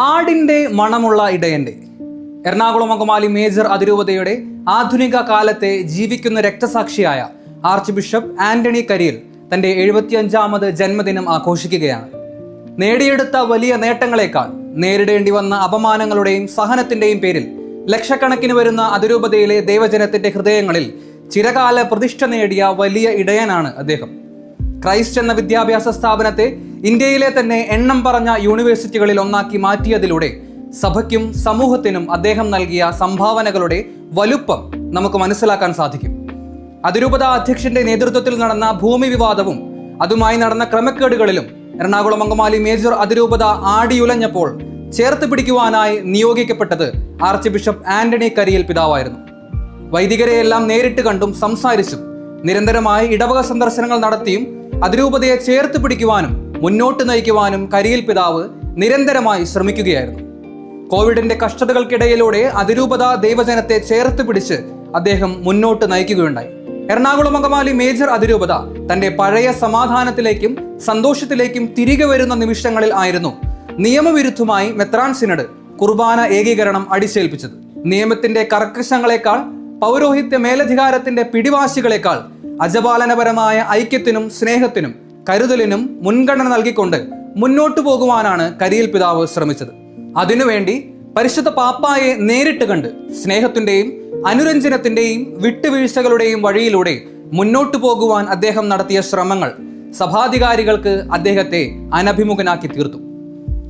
ആടിന്റെ മണമുള്ള ഇടയന്റെ. എറണാകുളം അങ്കമാലി മേജർ അതിരൂപതയുടെ ആധുനിക കാലത്തെ ജീവിക്കുന്ന രക്തസാക്ഷിയായ ആർച്ച് ബിഷപ്പ് ആന്റണി കരിയിൽ തന്റെ എഴുപത്തിയഞ്ചാമത് ജന്മദിനം ആഘോഷിക്കുകയാണ്. നേടിയെടുത്ത വലിയ നേട്ടങ്ങളെക്കാൾ നേരിടേണ്ടി വന്ന അപമാനങ്ങളുടെയും സഹനത്തിന്റെയും പേരിൽ ലക്ഷക്കണക്കിന് വരുന്ന അതിരൂപതയിലെ ദൈവജനത്തിന്റെ ഹൃദയങ്ങളിൽ ചിരകാല പ്രതിഷ്ഠ നേടിയ വലിയ ഇടയനാണ് അദ്ദേഹം. ക്രൈസ്റ്റ് എന്ന വിദ്യാഭ്യാസ സ്ഥാപനത്തെ ഇന്ത്യയിലെ തന്നെ എണ്ണം പറഞ്ഞ യൂണിവേഴ്സിറ്റികളിൽ ഒന്നാക്കി മാറ്റിയതിലൂടെ സഭയ്ക്കും സമൂഹത്തിനും അദ്ദേഹം നൽകിയ സംഭാവനകളുടെ വലുപ്പം നമുക്ക് മനസ്സിലാക്കാൻ സാധിക്കും. അതിരൂപത അധ്യക്ഷന്റെ നേതൃത്വത്തിൽ നടന്ന ഭൂമി വിവാദവും അതുമായി നടന്ന ക്രമക്കേടുകളിലും എറണാകുളം അങ്കമാലി മേജർ അതിരൂപത ആടിയുലഞ്ഞപ്പോൾ ചേർത്ത് പിടിക്കുവാനായി നിയോഗിക്കപ്പെട്ടത് ആർച്ച് ബിഷപ്പ് ആന്റണി കരിയൽ പിതാവായിരുന്നു. വൈദികരെയെല്ലാം നേരിട്ട് കണ്ടും സംസാരിച്ചും നിരന്തരമായി ഇടവക സന്ദർശനങ്ങൾ നടത്തിയും അതിരൂപതയെ ചേർത്ത് പിടിക്കുവാനും മുന്നോട്ട് നയിക്കുവാനും കരിയിൽ പിതാവ് നിരന്തരമായി ശ്രമിക്കുകയായിരുന്നു. കോവിഡിന്റെ കഷ്ടതകൾക്കിടയിലൂടെ അതിരൂപത ദൈവജനത്തെ ചേർത്ത് പിടിച്ച് അദ്ദേഹം മുന്നോട്ട് നയിക്കുകയുണ്ടായി. എറണാകുളം അങ്കമാലി മേജർ അതിരൂപത തന്റെ പഴയ സമാധാനത്തിലേക്കും സന്തോഷത്തിലേക്കും തിരികെ വരുന്ന നിമിഷങ്ങളിൽ ആയിരുന്നു നിയമവിരുദ്ധമായി മെത്രാൻ സിനഡ് കുർബാന ഏകീകരണം അടിച്ചേൽപ്പിച്ചത്. നിയമത്തിന്റെ കർക്കശങ്ങളെക്കാൾ പൗരോഹിത്യ മേലധികാരത്തിന്റെ പിടിവാശികളെക്കാൾ അജപാലനപരമായ ഐക്യത്തിനും സ്നേഹത്തിനും കരുതലിനും മുൻഗണന നൽകിക്കൊണ്ട് മുന്നോട്ടു പോകുവാനാണ് കരിയിൽ പിതാവ് ശ്രമിച്ചത്. അതിനുവേണ്ടി പരിശുദ്ധ പാപ്പായെ നേരിട്ട് കണ്ട് സ്നേഹത്തിന്റെയും അനുരഞ്ജനത്തിന്റെയും വിട്ടുവീഴ്ചകളുടെയും വഴിയിലൂടെ മുന്നോട്ടു പോകുവാൻ അദ്ദേഹം നടത്തിയ ശ്രമങ്ങൾ സഭാധികാരികൾക്ക് അദ്ദേഹത്തെ അനഭിമുഖനാക്കി തീർത്തു.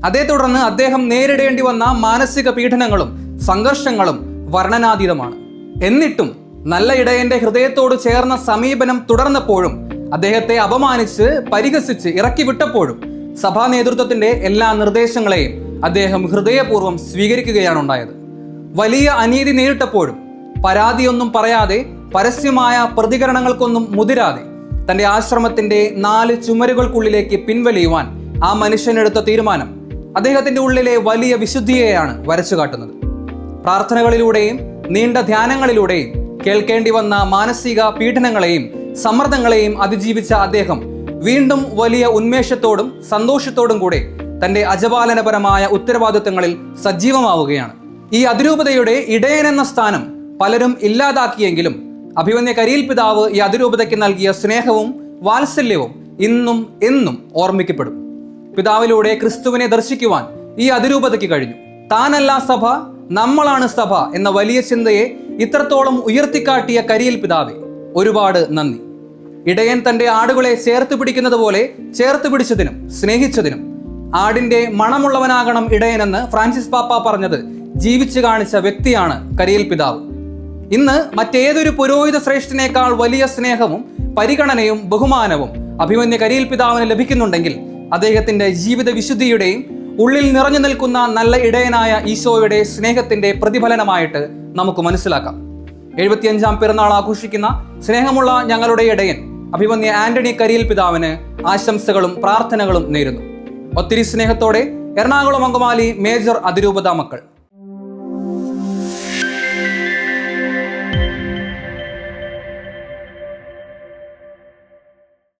അതേ തുടർന്ന് അദ്ദേഹം നേരിടേണ്ടി വന്ന മാനസിക പീഡനങ്ങളും സംഘർഷങ്ങളും വർണനാതീതമാണ്. എന്നിട്ടും നല്ല ഇടയന്റെ ഹൃദയത്തോട് ചേർന്ന സമീപനം തുടർന്നപ്പോഴും അദ്ദേഹത്തെ അപമാനിച്ച് പരിഹസിച്ച് ഇറക്കി വിട്ടപ്പോഴും സഭാ നേതൃത്വത്തിന്റെ എല്ലാ നിർദ്ദേശങ്ങളെയും അദ്ദേഹം ഹൃദയപൂർവം സ്വീകരിക്കുകയാണ് ഉണ്ടായത് വലിയ അനീതി നേരിട്ടപ്പോഴും പരാതിയൊന്നും പറയാതെ പരസ്യമായ പ്രതികരണങ്ങൾക്കൊന്നും മുതിരാതെ തന്റെ ആശ്രമത്തിന്റെ നാല് ചുമരുകൾക്കുള്ളിലേക്ക് പിൻവലിയുവാൻ ആ മനുഷ്യനെടുത്ത തീരുമാനം അദ്ദേഹത്തിന്റെ ഉള്ളിലെ വലിയ വിശുദ്ധിയെയാണ് വരച്ചു കാട്ടുന്നത് പ്രാർത്ഥനകളിലൂടെയും നീണ്ട ധ്യാനങ്ങളിലൂടെയും കേൾക്കേണ്ടി വന്ന മാനസിക പീഡനങ്ങളെയും സമ്മർദ്ദങ്ങളെയും അതിജീവിച്ച അദ്ദേഹം വീണ്ടും വലിയ ഉന്മേഷത്തോടും സന്തോഷത്തോടും കൂടെ തന്റെ അജപാലനപരമായ ഉത്തരവാദിത്തങ്ങളിൽ സജീവമാവുകയാണ്. ഈ അതിരൂപതയുടെ ഇടയൻ എന്ന സ്ഥാനം പലരും ഇല്ലാതാക്കിയെങ്കിലും അഭിമന്യ കരിയിൽ പിതാവ് ഈ അതിരൂപതയ്ക്ക് നൽകിയ സ്നേഹവും വാത്സല്യവും ഇന്നും എന്നും ഓർമ്മിക്കപ്പെടും. പിതാവിലൂടെ ക്രിസ്തുവിനെ ദർശിക്കുവാൻ ഈ അതിരൂപതയ്ക്ക് കഴിഞ്ഞു. താനല്ല സഭ നമ്മളാണ് സഭ എന്ന വലിയ ചിന്തയെ ഇത്രത്തോളം ഉയർത്തിക്കാട്ടിയ കരിയിൽ പിതാവെ ഒരുപാട് നന്ദി. ഇടയൻ തന്റെ ആടുകളെ ചേർത്ത് പിടിക്കുന്നത് പോലെ ചേർത്ത് പിടിച്ചതിനും സ്നേഹിച്ചതിനും ആടിന്റെ മണമുള്ളവനാകണം ഇടയനെന്ന് ഫ്രാൻസിസ് പാപ്പ പറഞ്ഞത് ജീവിച്ചു കാണിച്ച വ്യക്തിയാണ് കരിയിൽ പിതാവ്. ഇന്ന് മറ്റേതൊരു പുരോഹിത ശ്രേഷ്ഠനേക്കാൾ വലിയ സ്നേഹവും പരിഗണനയും ബഹുമാനവും അഭിമന്യ കരിയിൽ പിതാവിന് ലഭിക്കുന്നുണ്ടെങ്കിൽ അദ്ദേഹത്തിന്റെ ജീവിത വിശുദ്ധിയുടെയും ഉള്ളിൽ നിറഞ്ഞു നിൽക്കുന്ന നല്ല ഇടയനായ ഈശോയുടെ സ്നേഹത്തിന്റെ പ്രതിഫലനമായിട്ട് നമുക്ക് മനസ്സിലാക്കാം. എഴുപത്തിയഞ്ചാം പിറന്നാൾ ആഘോഷിക്കുന്ന സ്നേഹമുള്ള ഞങ്ങളുടെ ഇടയൻ അഭിമന്യ ആന്റണി കരിയിൽ പിതാവിന് ആശംസകളും പ്രാർത്ഥനകളും നേരുന്നു. ഒത്തിരി സ്നേഹത്തോടെ എറണാകുളം അങ്കമാലി മേജർ അതിരൂപത മക്കൾ.